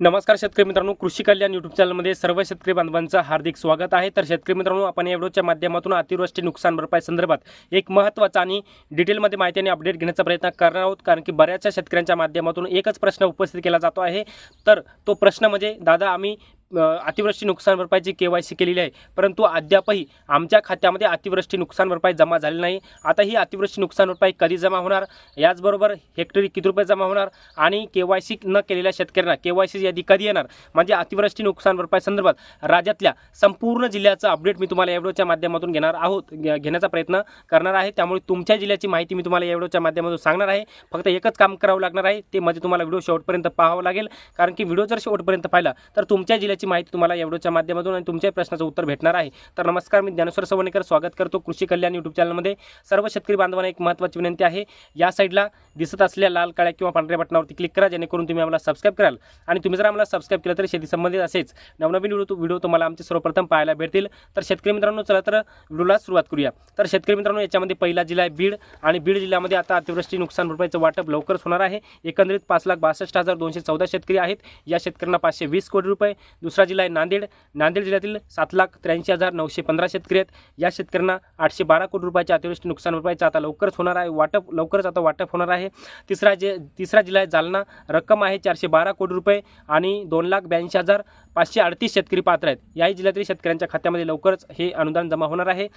नमस्कार शेतकरी मित्रांनो कृषी कल्याण यूट्यूब चॅनलमध्ये सर्व शेतकरी बांधवांचं हार्दिक स्वागत आहे. तर शेतकरी मित्रांनो आपण या व्हिडिओच्या माध्यमातून अतिवृष्टी नुकसान भरपाई संदर्भात एक महत्त्वाचा आणि डिटेलमध्ये माहिती आणि अपडेट घेण्याचा प्रयत्न करणार आहोत. कारण की बऱ्याचशा शेतकऱ्यांच्या माध्यमातून एकच प्रश्न उपस्थित केला जातो आहे. तर तो प्रश्न म्हणजे दादा आम्ही अतिवृष्टी नुकसान भरपाईची के वाय सी केलेली आहे परंतु अद्यापही आमच्या खात्यामध्ये अतिवृष्टी नुकसान भरपाई जमा झाली नाही. आता ही अतिवृष्टी नुकसान भरपाई कधी जमा होणार? याचबरोबर हेक्टरी किती रुपये जमा होणार? आणि के वाय सी न केलेल्या शेतकऱ्यांना के वाय सी यादी कधी येणार? म्हणजे अतिवृष्टी नुकसान भरपाई संदर्भात राज्यातल्या संपूर्ण जिल्ह्याचं अपडेट मी तुम्हाला या व्हिडिओच्या माध्यमातून घेणार आहोत. घेण्याचा प्रयत्न करणार आहे. त्यामुळे तुमच्या जिल्ह्याची माहिती मी तुम्हाला या व्हिडिओच्या माध्यमातून सांगणार आहे. फक्त एकच काम करावं लागणार आहे. ते म्हणजे तुम्हाला व्हिडिओ शेवटपर्यंत पाहावं लागेल. कारण की व्हिडिओ जर शेवटपर्यंत पाहिला तर तुमच्या जिल्ह्याची माहिती तुम्हाला या व्हिडिओच्या माध्यमातून आणि तुमच्या प्रश्नाचं उत्तर भेटणार आहे. तर नमस्कार मी ज्ञानेश्वर सवणेकर स्वागत करतो कृषी कल्याण यूट्यूब चॅनलमध्ये सर्व शेतकरी बांधवांना एक महत्त्वाची विनंती आहे. या साईडला दिसत असलेल्या लाल काळ्या किंवा पांढऱ्या बटनावरती क्लिक करा जेणेकरून तुम्ही आम्हाला सबस्क्राईब कराल. आणि तुम्ही जर आम्हाला सबस्क्राईब केलं तर शेती संबंधित असेच नवनवीन व्हिडिओ व्हिडिओ तुम्हाला आमचे सर्वप्रथम पाहायला भेटतील. तर शेतकरी मित्रांनो चला तर व्हिडिओला सुरुवात करूया. तर शेतकरी मित्रांनो याच्यामध्ये पहिला जिल्हा आहे बीड आणि बीड जिल्ह्यामध्ये आता अतिवृष्टी नुकसान भरपाईचं वाटप लवकरच होणार आहे. एकंदरीत पाच लाख बासष्ट हजार दोनशे चौदा शेतकरी आहेत. या शेतकऱ्यांना पाचशे वीस कोटी रुपये दुसरा जिल्हा आहे नांदेड. नांदेड जिल्ह्यातील सात लाख त्र्याऐंशी हजार नऊशे पंधरा शेतकरी आहेत. या शेतकऱ्यांना आठशे बारा कोटी रुपयाच्या अतिवृष्टी नुकसान भरपाईचं आता लवकरच होणार आहे. वाटप लवकरच आता वाटप होणार आहे. तिसरा जे तिसरा जिल्हा आहे जालना. रक्कम आहे चारशे बारा कोटी रुपये आणि दोन लाख ब्याऐंशी हजार पाचशे अडतीस शेतकरी पात्र आहेत. याही जिल्ह्यातील शेतकऱ्यांच्या खात्यामध्ये लवकरच हे अनुदान जमा होणार आहे.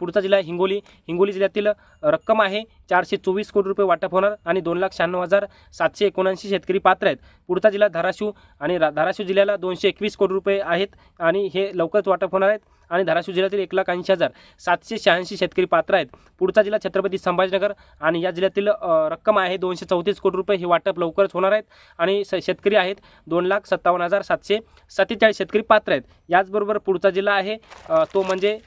पुढचा जिल्हा हिंगोली. हिंगोली जिल्ह्यातील रक्कम आहे चारशे चोवीस कोटी रुपये वाटप होणार आणि दोन लाख शहाण्णव हजार सातशे एकोणऐंशी शेतकरी पात्र आहेत. पुढचा जिल्हा धाराशिव आणि रा- धाराशिव जिल्ह्याला दोनशे एकवीस कोटी रुपये आहेत आणि हे लवकरच वाटप होणार आहेत. आणि धाराशिव जिल्ह्यातील एक लाख ऐंशी हजार सातशे शहाऐंशी शेतकरी पात्र आहेत. पुढचा जिल्हा छत्रपती संभाजीनगर आणि या जिल्ह्यातील रक्कम आहे दोनशे चौतीस कोटी रुपये. हे वाटप लवकरच होणार आहेत. आणि शेतकरी आहेत दोन लाख सत्तावन्न हजार सातशे सत्तेचाळीस शेतकरी पात्र आहेत. याचबरोबर पुढचा जिल्हा आहे तो म्हणजे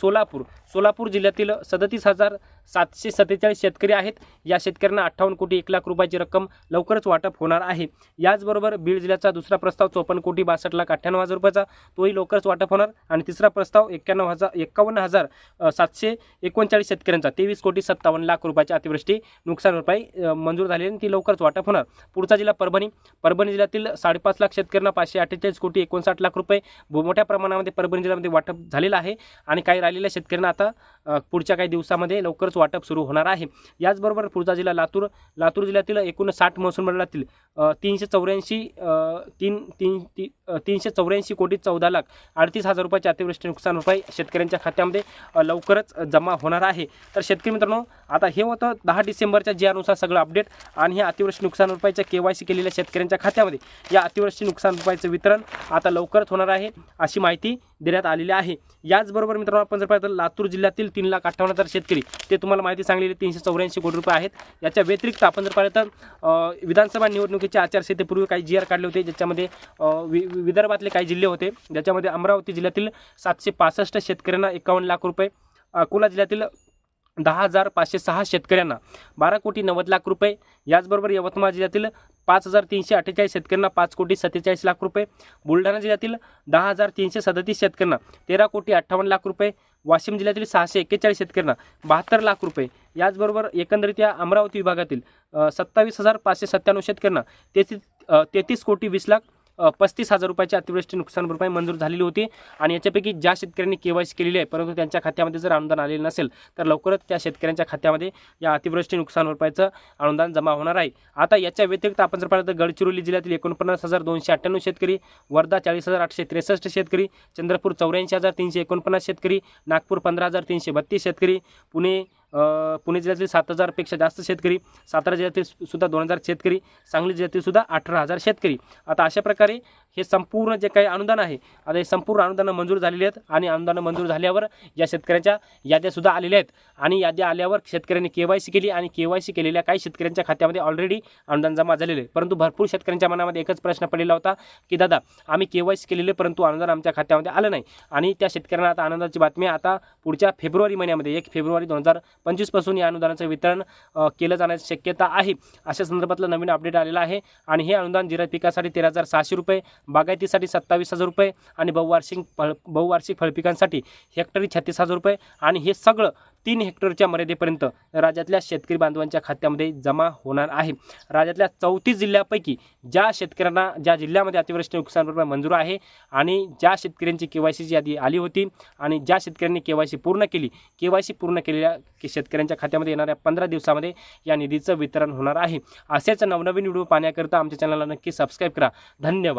सोलापूर. सोलापूर जिल्ह्यातील सदतीस हजार सातशे सत्तेचाळीस शेतकरी आहेत. या शेतकऱ्यांना अठ्ठावन्न कोटी एक लाख रुपयाची रक्कम लवकरच वाटप होणार आहे. याचबरोबर बीड जिल्ह्याचा दुसरा प्रस्ताव चोपन्न कोटी बासष्ट लाख अठ्ठ्याण्णव हजार रुपयाचा तोही लवकरच वाटप होणार. आणि तिसरा प्रस्ताव एक्क्याण्णव हजार एक्कावन्न हजार सातशे एकोणचाळीस शेतकऱ्यांचा तेवीस कोटी सत्तावन्न लाख रुपयाची अतिवृष्टी नुकसान भरपाई मंजूर झाली आणि ती लवकरच वाटप होणार. पुढचा जिल्हा परभणी. परभणी जिल्ह्यातील साडेपाच लाख शेतकऱ्यांना पाचशे अठ्ठेचाळीस कोटी एकोणसाठ लाख रुपये मोठ्या प्रमाणामध्ये परभणी जिल्ह्यामध्ये वाटप झालेलं आहे. आणि काही राहिलेल्या शेतकऱ्यांना आता पुढच्या काही दिवसामध्ये लवकरच वाटप सुरू होणार आहे. याचबरोबर पुढचा जिल्हा लातूर लातूर जिल्ह्यातील एकूण साठ महसूल मंडळातील तीनशे चौऱ्याऐंशी तीन तीन ती तीनशे चौऱ्याऐंशी कोटी चौदा लाख अडतीस हजार रुपयाची अतिवृष्टी नुकसान भरपाई शेतकऱ्यांच्या खात्यामध्ये लवकरच जमा होणार आहे. तर शेतकरी मित्रांनो आता हे होतं दहा डिसेंबरच्या जियानुसार सगळं अपडेट आणि हे अतिवृष्टी नुकसान भरपाईच्या के वाय सी केलेल्या शेतकऱ्यांच्या खात्यामध्ये. या अतिवृष्टी नुकसान भरपाईचं वितरण आता लवकरच होणार आहे अशी माहिती देण्यात आलेले आहे. याचबरोबर मित्रांनो आपण जर पाहिलं तर लातूर जिल्ह्यातील तीन लाख अठ्ठावन्न हजार शेतकरी ते तुम्हाला माहिती सांगलेली तीनशे चौऱ्याऐंशी कोटी रुपये आहेत. याच्या व्यतिरिक्त आपण जर पाहिलं तर विधानसभा निवडणुकीच्या आचारसंहितेपूर्वी काही जी आर काढले होते ज्याच्यामध्ये वि- विदर्भातले काही जिल्हे होते ज्याच्यामध्ये अमरावती जिल्ह्यातील सातशे पासष्ट शेतकऱ्यांना एकावन्न लाख रुपये अकोला जिल्ह्यातील दहा हजार पाचशे सहा शेतकऱ्यांना बारा कोटी नव्वद लाख रुपये. याचबरोबर यवतमाळ जिल्ह्यातील पाच हजार तीनशे अठ्ठेचाळीस शेतकऱ्यांना पाच कोटी सत्तेचाळीस लाख रुपये. बुलढाणा जिल्ह्यातील दहा हजार तीनशे सदतीस शेतकऱ्यांना तेरा कोटी अठ्ठावन्न लाख रुपये. वाशिम जिल्ह्यातील सहाशे एक्केचाळीस शेतकऱ्यांना बहात्तर लाख रुपये. याचबरोबर एकंदरीत या अमरावती विभागातील सत्तावीस हजार पाचशे सत्त्याण्णव शेतकऱ्यांना तेहतीस तेहतीस कोटी वीस लाख पस्तीस हजार रुपयाची अतिवृष्टी नुकसान भरपाई मंजूर झालेली होती आणि याच्यापैकी ज्या शेतकऱ्यांनी के वाय सी केलेली आहे परंतु त्यांच्या खात्यामध्ये जर अनुदान आलेलं नसेल तर लवकरच त्या शेतकऱ्यांच्या खात्यामध्ये या अतिवृष्टी नुकसान भरपाईचं अनुदान जमा होणार आहे. आता याच्या व्यतिरिक्त आपण जर पाहिलं तर गडचिरोली जिल्ह्यातील एकोणपन्नास हजार दोनशे अठ्ठ्याण्णव शेतकरी वर्धा चाळीस हजार आठशे त्रेसष्ट शेतकरी चंद्रपूर चौऱ्याऐंशी हजार तीनशे एकोणपन्नास शेतकरी नागपूर पंधरा हजार तीनशे बत्तीस शेतकरी पुणे पुणे जिल्ह्यातील सात हजारपेक्षा जास्त शेतकरी सातारा जिल्ह्यातील सुद्धा दोन हजार शेतकरी सांगली जिल्ह्यातील सुद्धा अठरा हजार शेतकरी. आता अशा प्रकारे हे संपूर्ण जे काही अनुदान आहे आता हे संपूर्ण अनुदानं मंजूर झालेली आहेत आणि अनुदानं मंजूर झाल्यावर या शेतकऱ्यांच्या याद्यासुद्धा आलेल्या आहेत. आणि याद्या आल्यावर शेतकऱ्यांनी के वाय सी केली आणि के वाय सी केलेल्या काही शेतकऱ्यांच्या खात्यामध्ये ऑलरेडी अनुदान जमा झालेले आहे. परंतु भरपूर शेतकऱ्यांच्या मनामध्ये एकच प्रश्न पडलेला होता की दादा आम्ही के वाय सी केलेले परंतु अनुदान आमच्या खात्यामध्ये आलं नाही. आणि त्या शेतकऱ्यांना आता आनंदाची बातमी आता पुढच्या फेब्रुवारी महिन्यामध्ये एक फेब्रुवारी दोन हजार पंचवीसपासून या अनुदानाचं वितरण केलं जाण्याची शक्यता आहे. अशा संदर्भातलं नवीन अपडेट आलेलं आहे. आणि हे अनुदान जिरायत पिकासाठी तेरा हजार सहाशे रुपये बागायतीसाठी सत्तावीस हजार रुपये आणि बहुवार्षिक फळ बहुवार्षिक फळपिकांसाठी हेक्टरी छत्तीस हजार रुपये आणि हे सगळं तीन हेक्टरच्या मर्यादेपर्यंत राज्यातल्या शेतकरी बांधवांच्या खात्यामध्ये जमा होणार आहे. राज्यातल्या चौतीस जिल्ह्यापैकी ज्या शेतकऱ्यांना ज्या जिल्ह्यामध्ये अतिवृष्टी नुकसान भरपाई मंजूर आहे आणि ज्या शेतकऱ्यांची के वाय सीची यादी आली होती आणि ज्या शेतकऱ्यांनी के वाय सी पूर्ण केली के वाय सी पूर्ण केलेल्या के- शेतकऱ्यांच्या खात्यामध्ये येणाऱ्या पंधरा दिवसामध्ये या निधीचं वितरण होणार आहे. असेच नवनवीन व्हिडिओ पाहण्याकरता आमच्या चॅनलला नक्की सबस्क्राईब करा. धन्यवाद.